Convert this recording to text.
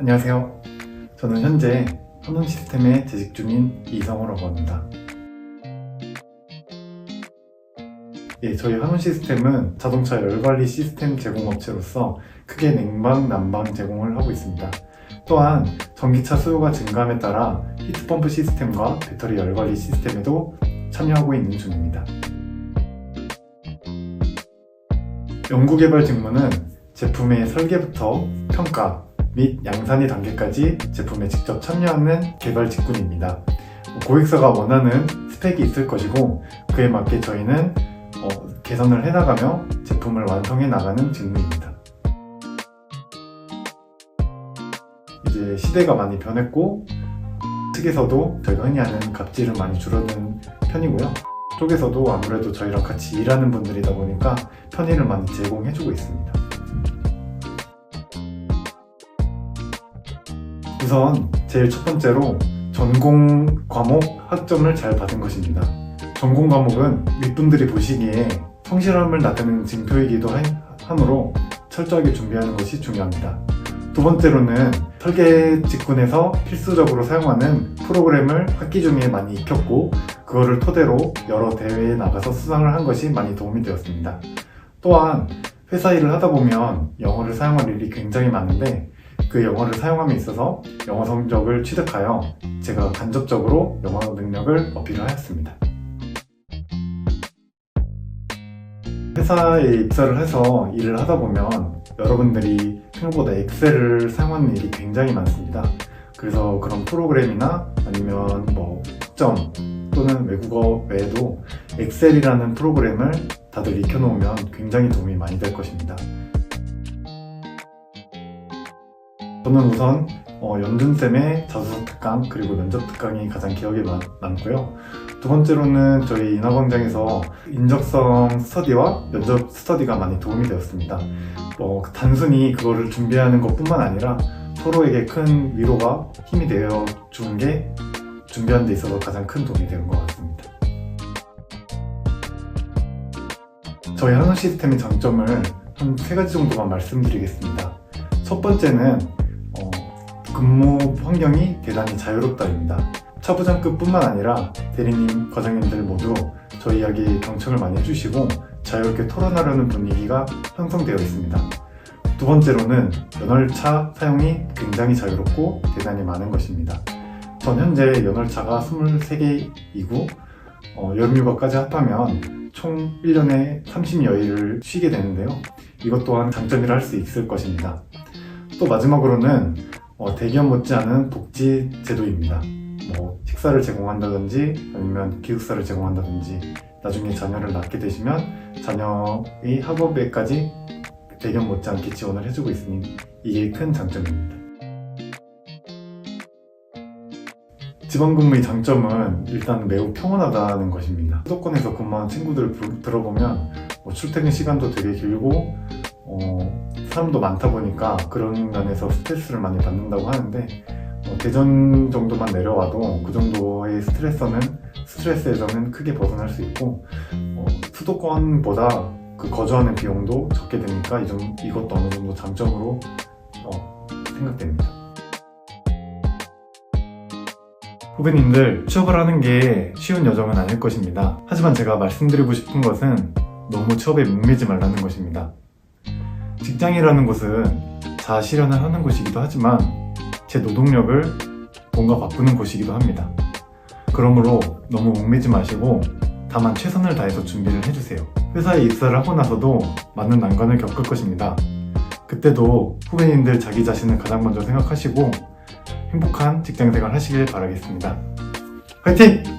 안녕하세요. 저는 현재 한원 시스템에 재직 중인 이성호라고 합니다. 예, 저희 한원 시스템은 자동차 열관리 시스템 제공업체로서 크게 냉방, 난방 제공을 하고 있습니다. 또한 전기차 수요가 증가함에 따라 히트펌프 시스템과 배터리 열관리 시스템에도 참여하고 있는 중입니다. 연구개발 직무는 제품의 설계부터 평가 및 양산이 단계까지 제품에 직접 참여하는 개발 직군입니다. 고객사가 원하는 스펙이 있을 것이고 그에 맞게 저희는 어, 개선을 해나가며 제품을 완성해 나가는 직무입니다. 이제 시대가 많이 변했고 측에서도 저희가 흔히 하는 갑질은 많이 줄어든 편이고요. 쪽에서도 아무래도 저희랑 같이 일하는 분들이다 보니까 편의를 많이 제공해주고 있습니다. 우선 제일 첫 번째로 전공 과목 학점을 잘 받은 것입니다. 전공 과목은 윗분들이 보시기에 성실함을 나타내는 징표이기도 하- 하므로 철저하게 준비하는 것이 중요합니다. 두 번째로는 설계 직군에서 필수적으로 사용하는 프로그램을 학기 중에 많이 익혔고 그거를 토대로 여러 대회에 나가서 수상을 한 것이 많이 도움이 되었습니다. 또한 회사 일을 하다 보면 영어를 사용할 일이 굉장히 많은데 그 영어를 사용함에 있어서 영어 성적을 취득하여 제가 간접적으로 영어 능력을 어필을 하였습니다. 회사에 입사를 해서 일을 하다 보면 여러분들이 생각보다 엑셀을 사용하는 일이 굉장히 많습니다. 그래서 그런 프로그램이나 아니면 뭐 학점 또는 외국어 외에도 엑셀이라는 프로그램을 다들 익혀놓으면 굉장히 도움이 많이 될 것입니다. 저는 우선 어, 연준쌤의 자소서 특강 그리고 면접 특강이 가장 기억에 남, 남고요. 두 번째로는 저희 인하광장에서 인적성 스터디와 면접 스터디가 많이 도움이 되었습니다. 어, 단순히 그거를 준비하는 것 뿐만 아니라 서로에게 큰 위로가 힘이 되어 주는 게 준비하는 데 있어서 가장 큰 도움이 되는 것 같습니다. 저희 한원 시스템의 장점을 한 세 가지 정도만 말씀드리겠습니다. 첫 번째는 어, 근무 환경이 대단히 자유롭다입니다. 차부장급뿐만 아니라 대리님, 과장님들 모두 저희 이야기에 경청을 많이 해주시고 자유롭게 토론하려는 분위기가 형성되어 있습니다. 두 번째로는 연월차 사용이 굉장히 자유롭고 대단히 많은 것입니다. 전 현재 연월차가 23개이고 어, 여름휴가까지 합하면 총 1년에 30여일을 쉬게 되는데요. 이것 또한 장점이라 할 수 있을 것입니다. 또 마지막으로는 어, 대기업 못지않은 복지 제도입니다. 뭐 식사를 제공한다든지 아니면 기숙사를 제공한다든지 나중에 자녀를 낳게 되시면 자녀의 학업에까지 대기업 못지않게 지원을 해주고 있으니 이게 큰 장점입니다. 지방근무의 장점은 일단 매우 평온하다는 것입니다. 수도권에서 근무하는 친구들 을 들어보면 뭐 출퇴근 시간도 되게 길고 어, 사람도 많다 보니까 그런 면에서 스트레스를 많이 받는다고 하는데 어, 대전 정도만 내려와도 그 정도의 스트레스는 스트레스에서는 크게 벗어날 수 있고 어, 수도권보다 그 거주하는 비용도 적게 되니까 이 정, 이것도 어느 정도 장점으로 어, 생각됩니다. 후배님들 취업을 하는 게 쉬운 여정은 아닐 것입니다. 하지만 제가 말씀드리고 싶은 것은 너무 취업에 목매지 말라는 것입니다. 직장이라는 곳은 자아 실현을 하는 곳이기도 하지만 제 노동력을 뭔가 바꾸는 곳이기도 합니다. 그러므로 너무 목매지 마시고 다만 최선을 다해서 준비를 해주세요. 회사에 입사를 하고 나서도 많은 난관을 겪을 것입니다. 그때도 후배님들 자기 자신을 가장 먼저 생각하시고 행복한 직장 생활 하시길 바라겠습니다. 화이팅!